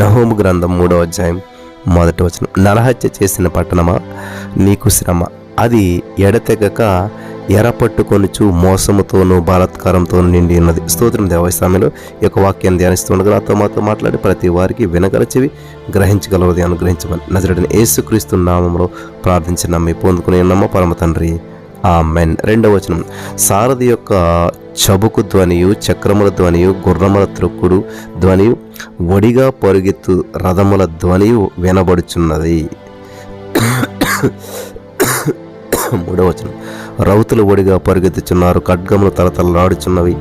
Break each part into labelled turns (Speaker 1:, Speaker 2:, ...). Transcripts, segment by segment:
Speaker 1: నహోము గ్రంథం మూడవ అధ్యాయం మొదటి వచనం. నరహత్య చేసిన పట్టణమా? నీకు శ్రమ. అది ఎడతెగక ఎరపట్టుకొనుచు మోసముతోనూ బలాత్కారంతోనూ నిండి ఉన్నది. స్తోత్రం దేవస్వామిలో ఈ యొక్క వాక్యాన్ని ధ్యానిస్తుండగా నాతో మాతో మాట్లాడి ప్రతి వారికి వినగల చెవి గ్రహించగలవది అనుగ్రహించమని. నజరడిని యేసుక్రీస్తు నామంలో ప్రార్థించిన నమ్మి పొందుకునే నమ్మ పరమ తండ్రి. ఆ మెన్ రెండవ వచనం. సారథి యొక్క చబుకు ధ్వనియు చక్రముల ధ్వనియు గుర్రముల త్రొక్కుడు ధ్వనియు ఒడిగా పరుగెత్తు రథముల ధ్వనియు వినబడుచున్నది. మూడవ వచనం. రౌతులు ఒడిగా పరుగెత్తుచున్నారు ఖడ్గములు తలతలలాడుచున్నవి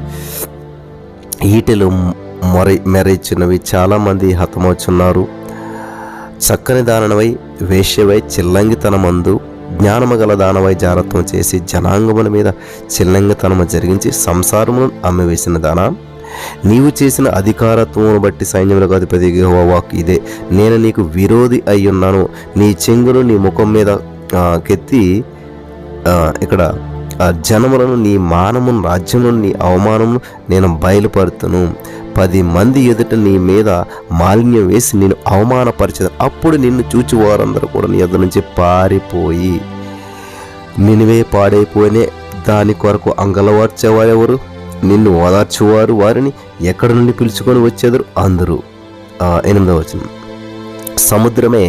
Speaker 1: ఈటెలు మొర మెరైచున్నవి చాలామంది హతమవుచున్నారు. చక్కని దానవై వేశ్యవై చిల్లంగితనమందు జ్ఞానము గల దానవై జారత్వం చేసి జనాంగముల మీద చిల్లంగతనము జరిగించి సంసారమును అమ్మివేసిన దానా? నీవు చేసిన అధికారత్వమును బట్టి సైన్యములకు అధిపతి వాక్ ఇదే. నేను నీకు విరోధి అయ్యున్నాను. నీ చెంగును నీ ముఖం మీద కెత్తి ఇక్కడ జనములను నీ మానమును రాజ్యమును నీ అవమానమును నేను బయలుపరుతును. పది మంది ఎదుట నీ మీద మాలిన్యం వేసి నేను అవమానపరిచేది అప్పుడు నిన్ను చూచి వారందరూ కూడా నీ ఎదురు నుంచి పారిపోయి నినివే పాడైపోయినే దాని కొరకు అంగలవార్చేవారెవరు నిన్ను ఓదార్చేవారు వారిని ఎక్కడి నుండి పిలుచుకొని వచ్చేదరు? అందరూ. ఎనిమిదవ వచనం. సముద్రమే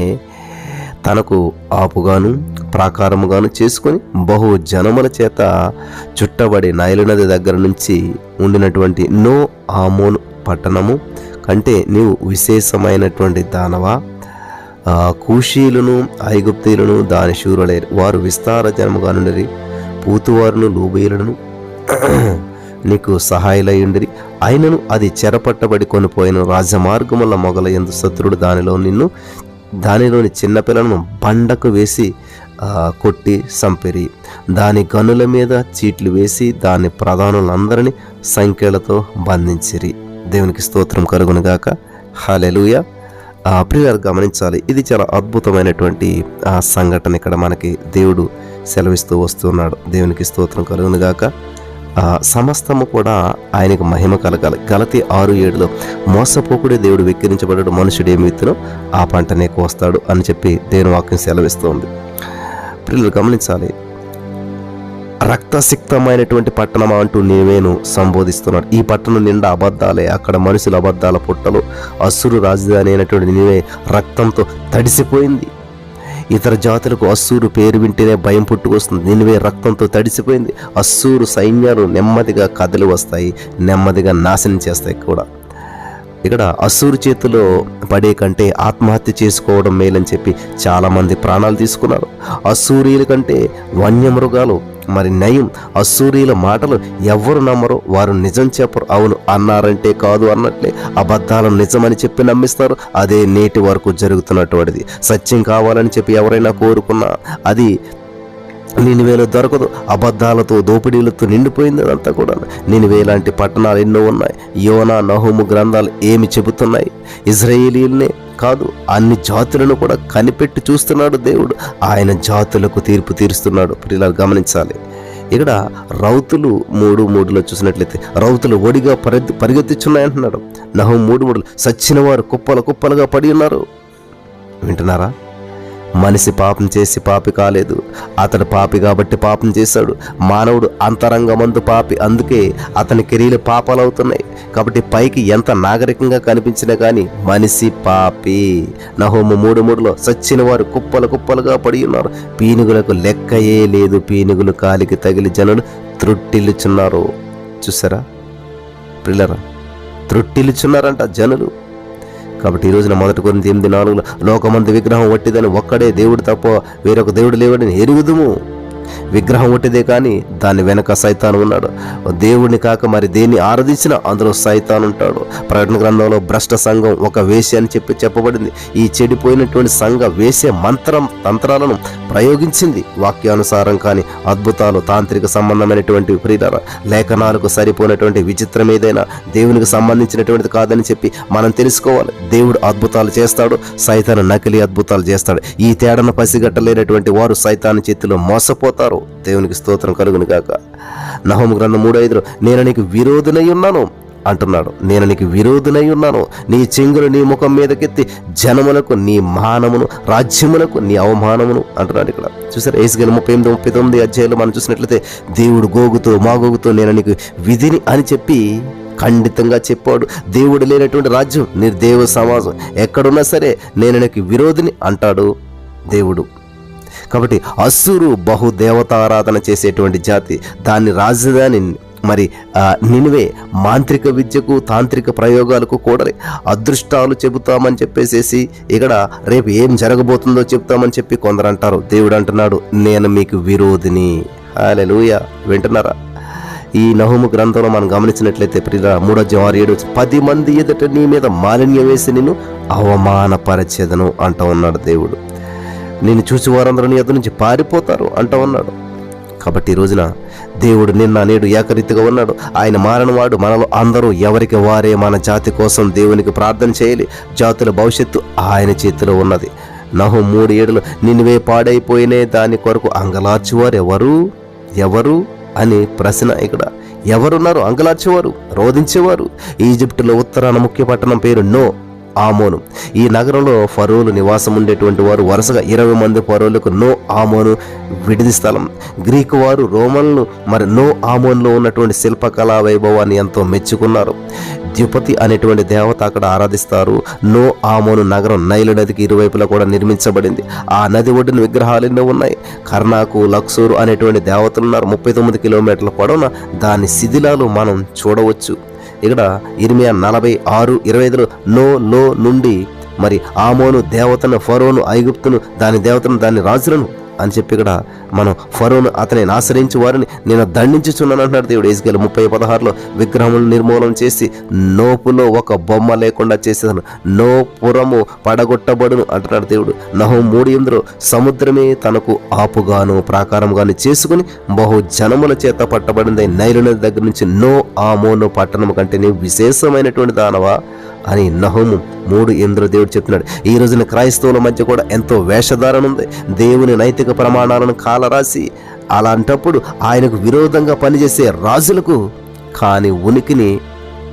Speaker 1: తనకు ఆపుగాను ప్రాకారముగాను చేసుకొని బహు జనముల చేత చుట్టబడి నైలు నది దగ్గర నుంచి ఉండినటువంటి నో ఆమోను పట్టణము కంటే నీవు విశేషమైనటువంటి దానవా? కూషీలను ఐగుప్తీయులను దాని శూరులైరు వారు విస్తార జనముగా నుండి పూతువారును లూబీయులను నీకు సహాయులయ్యుండిరి అయినను అది చెరపట్టబడి కొనిపోయిన రాజమార్గముల మొగల ఎందు శత్రుడు దానిలో నిన్ను దానిలోని చిన్నపిల్లలను బండకు వేసి కొట్టి సంపిరి. దాని గనుల మీద చీట్లు వేసి దాని ప్రధానులందరినీ సంఖ్యలతో బంధించిరి. దేవునికి స్తోత్రం కలుగునుగాక హాలెలుయ ఆ ప్రియులారు గమనించాలి. ఇది చాలా అద్భుతమైనటువంటి ఆ సంఘటన ఇక్కడ మనకి దేవుడు సెలవిస్తూ వస్తున్నాడు. దేవునికి స్తోత్రం కలుగునుగాక సమస్తము కూడా ఆయనకు మహిమ కలగాలి. గలతి ఆరు ఏడులో మోసపోకుడే దేవుడు వెక్కిరించబడడు మనుషుడు ఏమి విత్తునో? ఆ పంటనే కోస్తాడు అని చెప్పి దేవుని వాక్యం సెలవిస్తోంది. ప్రియులు గమనించాలి. రక్తసిక్తమైనటువంటి పట్టణం అంటూ నీవేను సంబోధిస్తున్నాడు. ఈ పట్టణం నిండా అబద్ధాలే. అక్కడ మనుషుల అబద్ధాల పుట్టలు. అసురు రాజధాని అయినటువంటి నీవే రక్తంతో తడిసిపోయింది. ఇతర జాతులకు అస్సూరు పేరు వింటేనే భయం పుట్టుకొస్తుంది. నిన్వే రక్తంతో తడిసిపోయింది. అస్సూరు సైన్యాలు నెమ్మదిగా కదిలి వస్తాయి. నెమ్మదిగా నాశనం చేస్తాయి కూడా. ఇక్కడ అసూరు చేతిలో పడే కంటే ఆత్మహత్య చేసుకోవడం మేలని చెప్పి చాలామంది ప్రాణాలు తీసుకున్నారు. అస్సూరియుల కంటే వన్యమృగాలు మరి నయం అసూరియుల మాటలు ఎవరు నమ్మరు వారు నిజం చెప్పరు. అవును అన్నారంటే కాదు అన్నట్లే అబద్ధాలను నిజమని చెప్పి నమ్మిస్తారు. అదే నేటి వరకు జరుగుతున్నటువంటిది. సత్యం కావాలని చెప్పి ఎవరైనా కోరుకున్నా అది నేను నినివేలో దొరకదు. అబద్ధాలతో దోపిడీలతో నిండిపోయింది అదంతా కూడా. నేను వేలాంటి పట్టణాలు ఎన్నో ఉన్నాయి. యోనా నహోము గ్రంథాలు ఏమి చెబుతున్నాయి? ఇజ్రాయేలీలనే కాదు అన్ని జాతులను కూడా కనిపెట్టి చూస్తున్నాడు దేవుడు. ఆయన జాతులకు తీర్పు తీరుస్తున్నాడు. ఇలా గమనించాలి. ఇక్కడ రౌతులు మూడు మూడులో చూసినట్లయితే రౌతులు ఒడిగా పరిగెత్తి పరిగెత్తిచున్నాయంటున్నాడు నహం మూడు మూడులు సచ్చిన వారు కుప్పలు కుప్పలుగా పడి ఉన్నారు. వింటున్నారా? మనిషి పాపం చేసి పాపి కాలేదు. అతడు పాపి కాబట్టి పాపం చేశాడు. మానవుడు అంతరంగమందు పాపి. అందుకే అతని కెరీలు పాపాలు అవుతున్నాయి కాబట్టి పైకి ఎంత నాగరికంగా కనిపించినా కానీ మనిషి పాపి. నహోము మూడు మూడులో సచ్చిన వారు కుప్పలు కుప్పలుగా పడి ఉన్నారు. పీనుగులకు లెక్కయే లేదు. పీనుగులు కాలికి తగిలి జనులు త్రుట్టిల్లుచున్నారు. చూసారా? పిల్లరా త్రుట్టిల్లుచున్నారంట జనులు. కాబట్టి ఈ రోజున మొదటి కొన్ని ఎనిమిది నాలుగులో లోకమంది విగ్రహం వట్టిదని ఒక్కడే దేవుడు తప్ప వేరొక దేవుడు లేవడని ఎరుగుదుము. విగ్రహం ఒకటిదే కానీ దాని వెనక సైతాను ఉన్నాడు. దేవుడిని కాక మరి దేన్ని ఆరాధించినా అందులో సైతాన్ ఉంటాడు. ప్రకటన గ్రంథంలో భ్రష్ట సంఘం ఒక వేశ్య అని చెప్పి చెప్పబడింది. ఈ చెడిపోయినటువంటి సంఘ వేసే మంత్రం తంత్రాలను ప్రయోగించింది. వాక్యానుసారం కానీ అద్భుతాలు తాంత్రిక సంబంధమైనటువంటి ప్రియుల లేఖనాలకు సరిపోయినటువంటి విచిత్రం ఏదైనా దేవునికి సంబంధించినటువంటిది కాదని చెప్పి మనం తెలుసుకోవాలి. దేవుడు అద్భుతాలు చేస్తాడు సైతాను నకిలీ అద్భుతాలు చేస్తాడు. ఈ తేడాను పసిగట్టలేనటువంటి వారు సైతాను చేతిలో మోసపోతారు. దేవునికి స్తోత్రం కలుగును గాక. నహోము గ్రంథం మూడు ఐదులో నేను నీకు విరోధునై ఉన్నాను అంటున్నాడు. నేను నీకు విరోధునై ఉన్నాను. నీ చెంగులు నీ ముఖం మీదకెత్తి జనములకు నీ మానమును రాజ్యములకు నీ అవమానమును అంటున్నాడు ఇక్కడ. చూసారు? ఏసుగల ముప్పై ఎనిమిది ముప్పై తొమ్మిది అధ్యాయులు మనం చూసినట్లయితే దేవుడు గోగుతో మాగోగుతో నేను నీకు విధిని అని చెప్పి ఖండితంగా చెప్పాడు. దేవుడు లేనటువంటి రాజ్యం నీ దేవ సమాజం ఎక్కడున్నా సరే నేను నీకు విరోధిని అంటాడు దేవుడు. కాబట్టి అస్సురు బహు దేవతారాధన చేసేటువంటి జాతి దాని రాజధాని మరి నినువే నినివే మాంత్రిక విద్యకు తాంత్రిక ప్రయోగాలకు కూడా అదృష్టాలు చెబుతామని చెప్పేసేసి ఇక్కడ రేపు ఏం జరగబోతుందో చెప్తామని చెప్పి కొందరు అంటారు దేవుడు అంటున్నాడు నేను మీకు విరోధిని. హాలెలుయ వింటున్నారా? ఈ నహుము గ్రంథంలో మనం గమనించినట్లయితే ప్రియ మూడో ఆరు ఏడు పది మంది ఎదుట నీ మీద మాలిన్యం వేసి నిన్ను అవమానపరచేదను అంటూ ఉన్నాడు దేవుడు. నేను చూసి వారందరూ నీ ఎదురు నుంచి పారిపోతారు అంటూ ఉన్నాడు. కాబట్టి ఈ రోజున దేవుడు నిన్న నేడు ఏకరీతిగా ఉన్నాడు. ఆయన మారనవాడు మనలో అందరూ ఎవరికి వారే మన జాతి కోసం దేవునికి ప్రార్థన చేయాలి. జాతుల భవిష్యత్తు ఆయన చేతిలో ఉన్నది. నహు మూడు ఏడులు నిన్నువే పాడైపోయినే దాని కొరకు అంగలార్చువారు ఎవరు? ఎవరు? అని ప్రశ్న ఇక్కడ. ఎవరున్నారు అంగలార్చేవారు? రోధించేవారు. ఈజిప్టులో ఉత్తరాన ముఖ్య పట్టణం పేరు నో. ఆమోను. ఈ నగరంలో ఫరోలు నివాసం ఉండేటువంటి వారు వరుసగా ఇరవై మంది ఫరోలకు నో ఆమోను విడిది స్థలం. గ్రీకు వారు రోమన్లు మరి నో ఆమోన్లో ఉన్నటువంటి శిల్పకళా వైభవాన్ని ఎంతో మెచ్చుకున్నారు. ద్యుపతి అనేటువంటి దేవత అక్కడ ఆరాధిస్తారు. నో ఆమోను నగరం నైలు నదికి ఇరువైపులా కూడా నిర్మించబడింది. ఆ నది ఒడ్డున విగ్రహాలు ఎన్నో ఉన్నాయి. కర్ణాకు లక్సూరు అనేటువంటి దేవతలు ఉన్నారు ముప్పై తొమ్మిది కిలోమీటర్ల పొడవున దాని శిథిలాలు మనం చూడవచ్చు. ఇక్కడ ఇరిమియా నలభై ఆరు ఇరవై ఐదులో నో లో నుండి మరి ఆమోను దేవతను ఫరోను ఐగుప్తును దాని దేవతను దాని రాజులను అని చెప్పి ఇక్కడ మనం ఫరోను అతని ఆశ్రయించి వారిని నేను దండించుచున్నాను అంటున్నాడు దేవుడు. ఏసుకేలు ముప్పై పదహారులో విగ్రహములు నిర్మూలన చేసి నోపులో ఒక బొమ్మ లేకుండా చేసేదాను. నోపురము పడగొట్టబడును అంటున్నాడు దేవుడు. నహో మూడు ఇంద్రు సముద్రమే తనకు ఆపుగాను ప్రాకారంగాను చేసుకుని బహు జనముల చేత పట్టబడింది. నైలు దగ్గర నుంచి నో ఆమోను పట్టణం కంటే విశేషమైనటువంటి దానవా? అని నహోము మూడు ఇంద్ర దేవుడు చెప్తున్నాడు ఈ రోజున క్రైస్తవుల మధ్య కూడా ఎంతో వేషధారణ ఉంది. దేవుని నైతిక ప్రమాణాలను కాలరాసి అలాంటప్పుడు ఆయనకు విరోధంగా పనిచేసే రాజులకు కాని ఉనికిని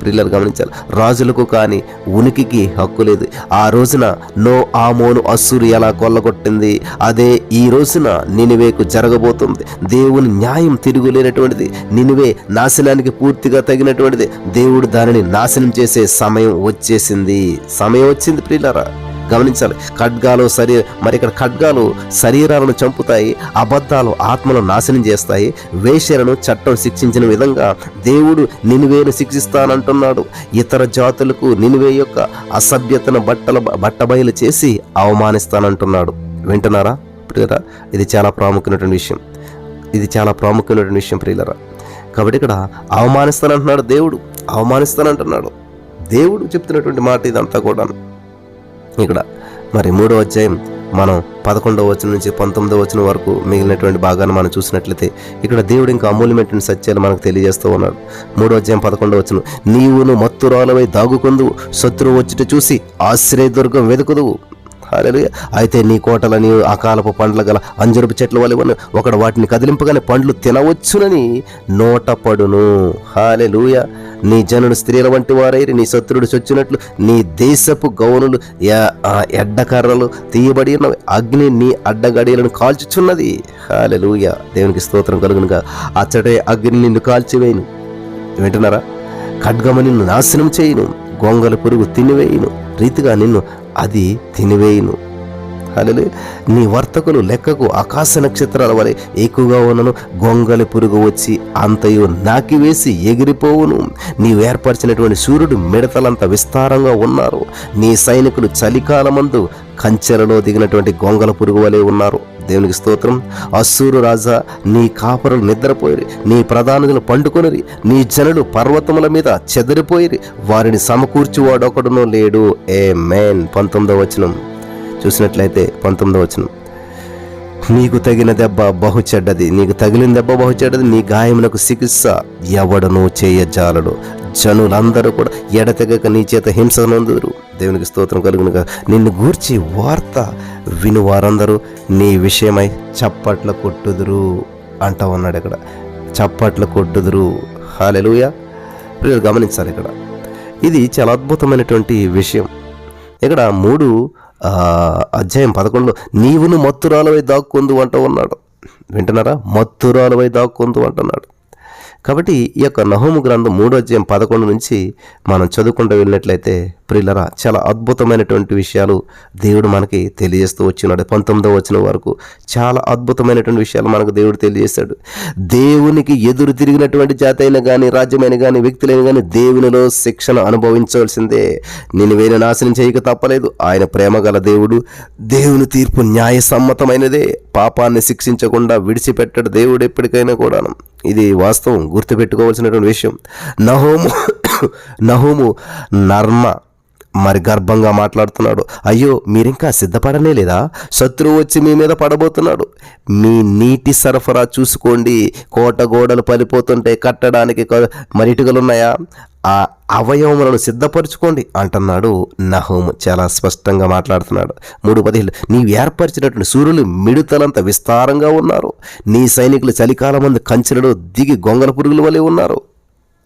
Speaker 1: ప్రిల్లర్ గమనించాలి. రాజులకు కానీ ఉనికికి హక్కు లేదు. ఆ రోజున నో ఆమోను అస్సురు ఎలా కొల్లగొట్టింది? అదే ఈ రోజున నినివేకు జరగబోతుంది. దేవుని న్యాయం తిరుగులేనటువంటిది. నినివే నాశనానికి పూర్తిగా తగినటువంటిది. దేవుడు దానిని నాశనం చేసే సమయం వచ్చేసింది. సమయం వచ్చింది ప్రిల్లరా. గమనించాలి. ఖడ్గాలు శరీర మరి ఇక్కడ ఖడ్గాలు శరీరాలను చంపుతాయి అబద్ధాలు ఆత్మను నాశనం చేస్తాయి వేషలను చట్టం శిక్షించిన విధంగా దేవుడు నినివేను శిక్షిస్తానంటున్నాడు. ఇతర జాతులకు నినివే యొక్క అసభ్యతను బట్టల బట్టబయలు చేసి అవమానిస్తానంటున్నాడు. వింటున్నారా? ప్రియరా ఇది చాలా ప్రాముఖ్యమైనటువంటి విషయం. ఇది చాలా ప్రాముఖ్యమైనటువంటి విషయం ప్రియులరా. కాబట్టి ఇక్కడ అవమానిస్తానంటున్నాడు దేవుడు. అవమానిస్తానంటున్నాడు. దేవుడు చెప్తున్నటువంటి మాట ఇదంతా కూడా ఇక్కడ మరి మూడో అధ్యాయం మనం పదకొండవ వచనం నుంచి పంతొమ్మిదవ వచనం వరకు మిగిలినటువంటి భాగాన్ని మనం చూసినట్లయితే ఇక్కడ దేవుడు ఇంకా అమూల్యమైనటువంటి సత్యాలు మనకు తెలియజేస్తూ ఉన్నాడు. మూడో అధ్యాయం పదకొండవ వచనం నీవును మత్తురాలవై దాగుకొందువు శత్రువు వచ్చిట చూసి ఆశ్రయదుర్గం వెతుకుదువు అయితే నీ కోటలని అకాలపు పండ్ల గల అంజరుపు చెట్ల వల్ల ఉన్న ఒకడు వాటిని కదిలింపగానే పండ్లు తినవచ్చునని నోట పడును హాలెలూయ నీ జనుడు స్త్రీల వంటి వారైరి నీ శత్రుడు చొచ్చినట్లు నీ దేశపు గౌనులు ఆ ఎడ్డకర్రలు తీయబడి ఉన్నవి. అగ్ని నీ అడ్డగడియలను కాల్చుచున్నది. హాలెలుయ దేవునికి స్తోత్రం కలుగునుగా. అచ్చటే అగ్ని నిన్ను కాల్చివేయను. వింటున్నారా? ఖడ్గమ నిన్ను నాశనం చేయను. గొంగల పురుగు తినివేయును. రీతిగా నిన్ను అది తినివేయును. హలలు నీ వర్తకులు లెక్కకు ఆకాశ నక్షత్రాల వలె ఎక్కువగా ఉన్నను. గొంగలి పురుగు వచ్చి అంతయు నాకివేసి ఎగిరిపోవును. నీవు ఏర్పరిచినటువంటి సూర్యుడు మిడతలంత విస్తారంగా ఉన్నారు. నీ సైనికులు చలికాలమందు కంచెలలో దిగినటువంటి గొంగల పురుగు వలె ఉన్నారు. దేవునికి స్తోత్రం. అస్సూరు రాజా నీ కాపరులు నిద్రపోయిరి. నీ ప్రధానులు పండుకొనిరి. నీ జనులు పర్వతముల మీద చెదిరిపోయిరి. వారిని సమకూర్చువాడొకడునో లేడు. ఏ మేన్ పంతొమ్మిదవ వచనం. చూసినట్లయితే పంతొమ్మిదవ వచనం. నీకు తగిన దెబ్బ బహు చెడ్డది. నీకు తగిలిన దెబ్బ బహు చెడ్డది. నీ గాయమునకు చికిత్స ఎవడను చేయజాలడు. జనులందరూ కూడా ఎడతెగక నీ చేత హింస నొందుదురు. దేవునికి స్తోత్రం కలుగునుగా. నిన్ను గూర్చి వార్త విను వారందరూ. నీ విషయమై చప్పట్ల కొట్టుదురు అంటా ఉన్నాడు ఇక్కడ. చప్పట్ల కొట్టుదురు. హాలెలుయ ప్రియులు గమనించాలి ఇక్కడ. ఇది చాలా అద్భుతమైనటువంటి విషయం. ఇక్కడ మూడు అధ్యాయం పదకొండులో నీవును మత్తురాలవై దాక్కుందు అంటూ ఉన్నాడు వింటున్నారా? మత్తురాలవై దాక్కుందు అంటున్నాడు కాబట్టి ఈ యొక్క నహోము గ్రంథం మూడో అధ్యాయం పదకొండు నుంచి మనం చదువుకుంటూ వెళ్ళినట్లయితే ప్రిల్లరా చాలా అద్భుతమైనటువంటి విషయాలు దేవుడు మనకి తెలియజేస్తూ వచ్చినాడు. పంతొమ్మిదో వచ్చిన వరకు చాలా అద్భుతమైనటువంటి విషయాలు మనకు దేవుడు తెలియజేశాడు దేవునికి ఎదురు తిరిగినటువంటి జాతి అయినా కానీ రాజ్యమైన కానీ వ్యక్తులైన కానీ దేవునిలో శిక్షణ అనుభవించవలసిందే. నేను వేరే నాశనం చేయక తప్పలేదు. ఆయన ప్రేమ గల దేవుడు దేవుని తీర్పు న్యాయసమ్మతమైనదే. పాపాన్ని శిక్షించకుండా విడిచిపెట్టడు దేవుడు ఎప్పటికైనా కూడాను. ఇది వాస్తవం గుర్తుపెట్టుకోవాల్సినటువంటి విషయం. నహోము నహోము నర్మ మరి గర్భంగా మాట్లాడుతున్నాడు. అయ్యో మీరింకా సిద్ధపడనే లేదా? శత్రువు వచ్చి మీ మీద పడబోతున్నాడు. మీ నీటి సరఫరా చూసుకోండి. కోట గోడలు పడిపోతుంటే కట్టడానికి మరి ఇటుకలు ఉన్నాయా ఆ అవయవములను సిద్ధపరచుకోండి అంటున్నాడు నహోము. చాలా స్పష్టంగా మాట్లాడుతున్నాడు. మూడు పదిహేను నీవు ఏర్పరిచినటువంటి సూర్యులు మిడుతలంత విస్తారంగా ఉన్నారు. నీ సైనికులు చలికాలం మంది కంచెలలో దిగి గొంగల పురుగుల వలె ఉన్నారు.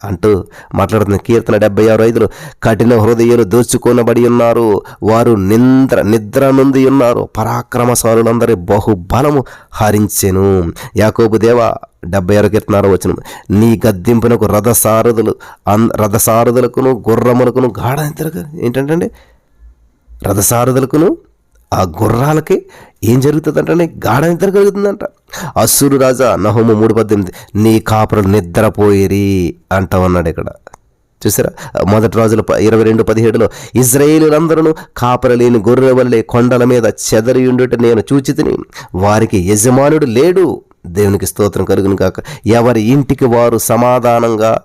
Speaker 1: అంటూ మాట్లాడుతున్న కీర్తన డెబ్బై ఆరు ఐదులో కఠిన హృదయాలు దోచుకొనబడి ఉన్నారు. వారు నిద్ర నిద్ర నుండి ఉన్నారు. పరాక్రమశాలులందరి బహుబలము హరించెను. యాకోబు దేవ డెబ్బై ఆరు కీర్తన వచ్చిన నీ గద్దింపునకు రథసారథులు అన్ రథసారథులకును గుర్రములకును గాఢ నిద్ర ఏంటంటే రథసారథులకును ఆ గుర్రాలకి ఏం జరుగుతుందంటే గాఢ నిద్ర కలుగుతుందంట. అస్సురు రాజా నహోమ మూడు పద్దెనిమిది నీ కాపురం నిద్రపోయేరి అంటా ఉన్నాడు ఇక్కడ. చూసారా? మొదటి రోజుల ఇరవై రెండు పదిహేడులో ఇజ్రాయేలులందరూ కాపరలేని గొర్రె వల్లే కొండల మీద చెదరి ఉండుట నేను చూచితిని. వారికి యజమానుడు లేడు. దేవునికి స్తోత్రం కలుగును కాక ఎవరి ఇంటికి వారు సమాధానంగా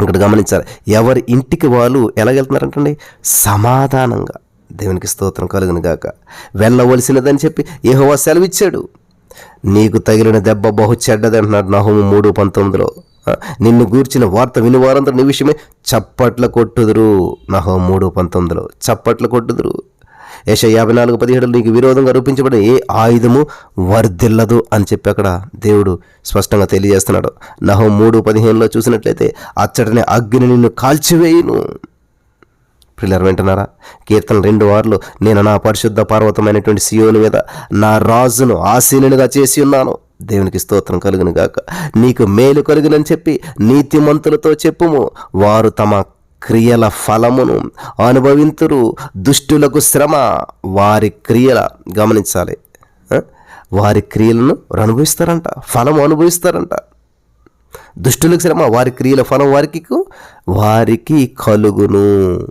Speaker 1: ఇక్కడ గమనించాలి. ఎవరి ఇంటికి వాళ్ళు ఎలాగెళ్తున్నారంటండి సమాధానంగా. దేవునికి స్తోత్రం కలుగును గాక వెళ్ళవలసినదని చెప్పి ఏహోవా సెలవిచ్చాడు. నీకు తగిలిన దెబ్బ బహు చెడ్డది అంటున్నాడు మూడు పంతొమ్మిదిలో. నిన్ను గూర్చిన వార్త విని వారందరూ నీ విషయమే చప్పట్ల కొట్టుదురు నహో మూడు పంతొమ్మిదిలో. చప్పట్ల కొట్టుదురు. యశ యాభై నాలుగు పదిహేడులో నీకు విరోధంగా రూపించబడిన ఏ ఆయుధము వర్ధిల్లదు అని చెప్పి అక్కడ దేవుడు స్పష్టంగా తెలియజేస్తున్నాడు. నహో మూడు పదిహేనులో చూసినట్లయితే అచ్చటనే అగ్ని నిన్ను కాల్చివేయును. పిల్లలు వింటున్నారా? కీర్తన రెండు వార్లు నేను నా పరిశుద్ధ పర్వతమైనటువంటి సియోని మీద నా రాజును ఆసీనునిగా చేసి ఉన్నాను. దేవునికి స్తోత్రం కలుగును గాక. నీకు మేలు కలుగునని చెప్పి నీతిమంతులతో చెప్పుము. వారు తమ క్రియల ఫలమును అనుభవింతురు. దుష్టులకు శ్రమ వారి క్రియల గమనించాలి. వారి క్రియలను అనుభవిస్తారంట. ఫలం అనుభవిస్తారంట. దుష్టులకు శ్రమ వారి క్రియల ఫలం వారికి వారికి కలుగును.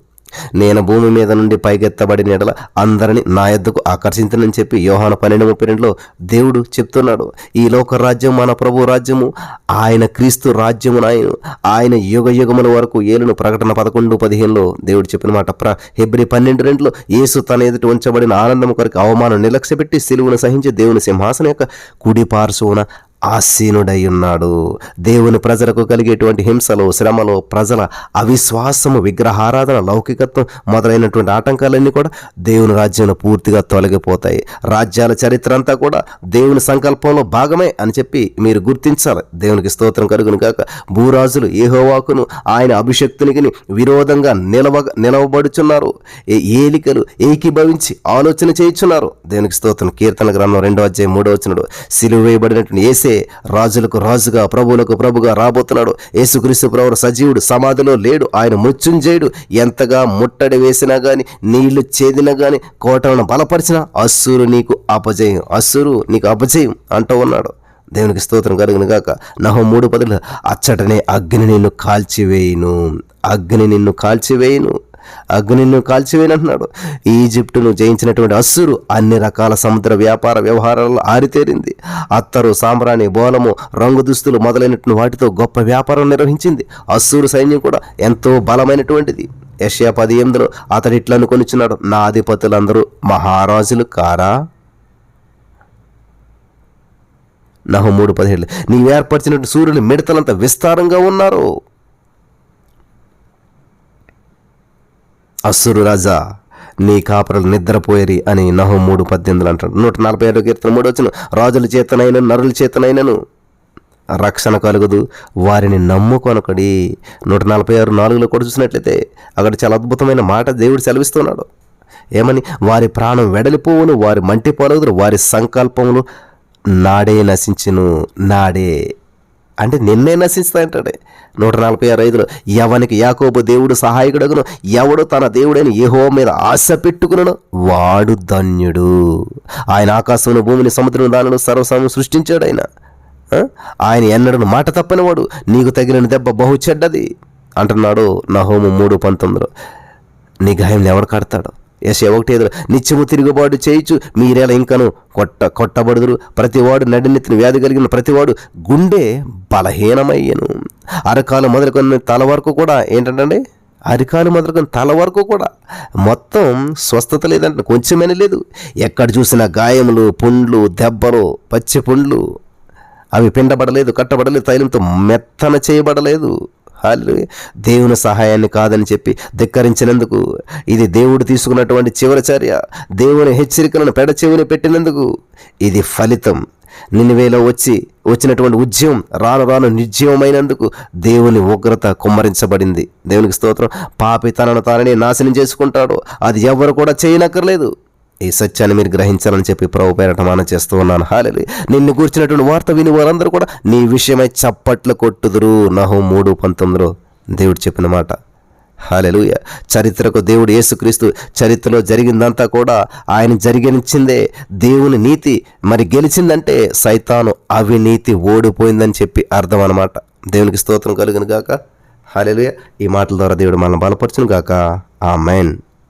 Speaker 1: నేను భూమి మీద నుండి పైకెత్తబడిన ఎడల అందరిని నా యొద్దకు ఆకర్షించనని చెప్పి యోహాన పన్నెండు ముప్పై రెండులో దేవుడు చెప్తున్నాడు. ఈ లోక రాజ్యం మన ప్రభు రాజ్యము ఆయన క్రీస్తు రాజ్యము నాయను ఆయన యుగ యుగముల వరకు ఏలును ప్రకటన పదకొండు పదిహేనులో దేవుడు చెప్పిన మాట ప్ర హెబ్రి పన్నెండు రెండులో యేసు తన ఎదుట ఉంచబడిన ఆనందం కొరకు అవమానం నిర్లక్ష్యపెట్టి సిలువును సహించి దేవుని సింహాసనం యొక్క కుడి పార్శ్వన ఆసీనుడై ఉన్నాడు దేవుని ప్రజలకు కలిగేటువంటి హింసలు శ్రమలు ప్రజల అవిశ్వాసము విగ్రహారాధన లౌకికత్వం మొదలైనటువంటి ఆటంకాలన్నీ కూడా దేవుని రాజ్యంలో పూర్తిగా తొలగిపోతాయి. రాజ్యాల చరిత్ర అంతా కూడా దేవుని సంకల్పంలో భాగమే అని చెప్పి మీరు గుర్తించాలి. దేవునికి స్తోత్రం కలుగును కాక భూరాజులు ఏహోవాకును ఆయన అభిషక్తునికి విరోధంగా నిలవ నిలవబడుచున్నారు. ఏ- ఏలికలు ఏకీభవించి ఆలోచన చేయుచున్నారు. దేవునికి స్తోత్రం. కీర్తన గ్రంథం రెండో అధ్యాయం మూడో వచ్చినడు సిలువేయబడినటువంటి ఏసే ఏసే రాజులకు రాజుగా ప్రభువులకు ప్రభుగా రాబోతున్నాడు. యేసుక్రీస్తు ప్రభు సజీవుడు సమాధిలో లేడు. ఆయన మృత్యుంజయుడు. ఎంతగా ముట్టడి వేసినా గాని నీళ్ళు చేదినా గాని కోటలను బలపరిచిన అస్సురు నీకు అపజయం అస్సురు నీకు అపజయం అంటూ ఉన్నాడు. దేవునికి స్తోత్రం కలుగును గాక. నహో మూడు పదులు అచ్చటనే అగ్ని నిన్ను కాల్చివేయును అగ్ని నిన్ను కాల్చివేయును. అగ్నిను కాల్చివేనంటున్నాడు ఈజిప్టును జయించినటువంటి అస్సురు అన్ని రకాల సముద్ర వ్యాపార వ్యవహారాల్లో ఆరితేరింది. అత్తరు సాంబ్రాణి బోలము రంగు దుస్తులు మొదలైనటువంటి వాటితో గొప్ప వ్యాపారం నిర్వహించింది. అస్సూరు సైన్యం కూడా ఎంతో బలమైనటువంటిది. యష్యా పది ఎనిమిదిలో అతడు ఇట్లా అనుకొనిచున్నాడు. నా అధిపతులందరూ మహారాజులు కారా? నహు మూడు పదిహేడు నీవు ఏర్పరిచినట్టు సూర్యుని మిడతలంత విస్తారంగా ఉన్నారు. అస్సురు రాజా నీ కాపరలు నిద్రపోయేరి అని నహు మూడు పద్దెనిమిది అంటాడు. నూట నలభై ఏడు కీర్తన మూడు వచ్చిన రాజుల చేతనైనను నరుల చేతనైనను రక్షణ కలుగదు వారిని నమ్ముకొనకడి. నూట నలభై ఆరు నాలుగులో కూడా చూసినట్లయితే అక్కడ చాలా అద్భుతమైన మాట దేవుడు సెలవిస్తున్నాడు. ఏమని? వారి ప్రాణం వెడలిపోవును వారి మంటి పొలగుదురు వారి సంకల్పములు నాడే నశించును నాడే అంటే నిన్నే నశిస్తాయంటాడే నూట నలభై ఆరు ఐదులో ఎవనికి యాకోబు దేవుడు సహాయకుడగును ఎవడు తన దేవుడైన ఏహో మీద ఆశ పెట్టుకును వాడు ధన్యుడు. ఆయన ఆకాశమును భూమిని సముద్రం దానిలో సర్వసమం సృష్టించాడు ఆయన. ఆయన ఎన్నడను మాట తప్పనివాడు. నీకు తగిలిన దెబ్బ బహు చెడ్డది. అంటున్నాడు నహోము మూడు పంతొమ్మిదిలో. నీ గాయంలో ఎవడు కడతాడు? యశ ఒకటి ఎదురు. నిత్యము తిరుగుబాటు చేయించు మీరేలా ఇంకను కొట్ట కొట్టబడుదురు. ప్రతివాడు నడినెత్తిన వ్యాధి కలిగిన ప్రతివాడు గుండె బలహీనమయ్యను. అరకాలు మొదలుకొని తల వరకు కూడా ఏంటంటే అరికాలు మొదలుకొని తల వరకు కూడా. మొత్తం స్వస్థత లేదంటే కొంచెమైనా లేదు. ఎక్కడ చూసినా గాయములు పుండ్లు దెబ్బలు పచ్చి పుండ్లు. అవి పిండబడలేదు కట్టబడలేదు తైలంతో మెత్తన చేయబడలేదు. హాలు దేవుని సహాయాన్ని కాదని చెప్పి ధిక్కరించినందుకు ఇది దేవుడు తీసుకున్నటువంటి చివరి చర్య. దేవుని హెచ్చరికలను పెడచెవిని పెట్టినందుకు ఇది ఫలితం. నినివేలో వచ్చి వచ్చినటువంటి ఉద్యమం రాను రాను నిర్జీవమైనందుకు దేవుని ఉగ్రత కుమ్మరించబడింది. దేవునికి స్తోత్రం. పాపి తనను తానని నాశనం చేసుకుంటాడు. అది ఎవరు కూడా చేయనక్కర్లేదు. ఈ సత్యాన్ని మీరు గ్రహించాలని చెప్పి ప్రభు పేరట మనం చేస్తూ ఉన్నాను. హాలెలు నిన్ను కూర్చున్నటువంటి వార్త విని వారందరూ కూడా నీ విషయమై చప్పట్లు కొట్టుదురు. నహు మూడు పంతొమ్మిదిలో దేవుడు చెప్పిన మాట. హాలెలుయ చరిత్రకు దేవుడు యేసుక్రీస్తు చరిత్రలో జరిగిందంతా కూడా ఆయన జరిగించిందే దేవుని నీతి. మరి గెలిచిందంటే సైతాను అవినీతి ఓడిపోయిందని చెప్పి అర్థం అనమాట దేవునికి స్తోత్రం కలుగును గాక. హాలెలుయ ఈ మాటల ద్వారా దేవుడు మనల్ని బలపరచును గాక. ఆ మైండ్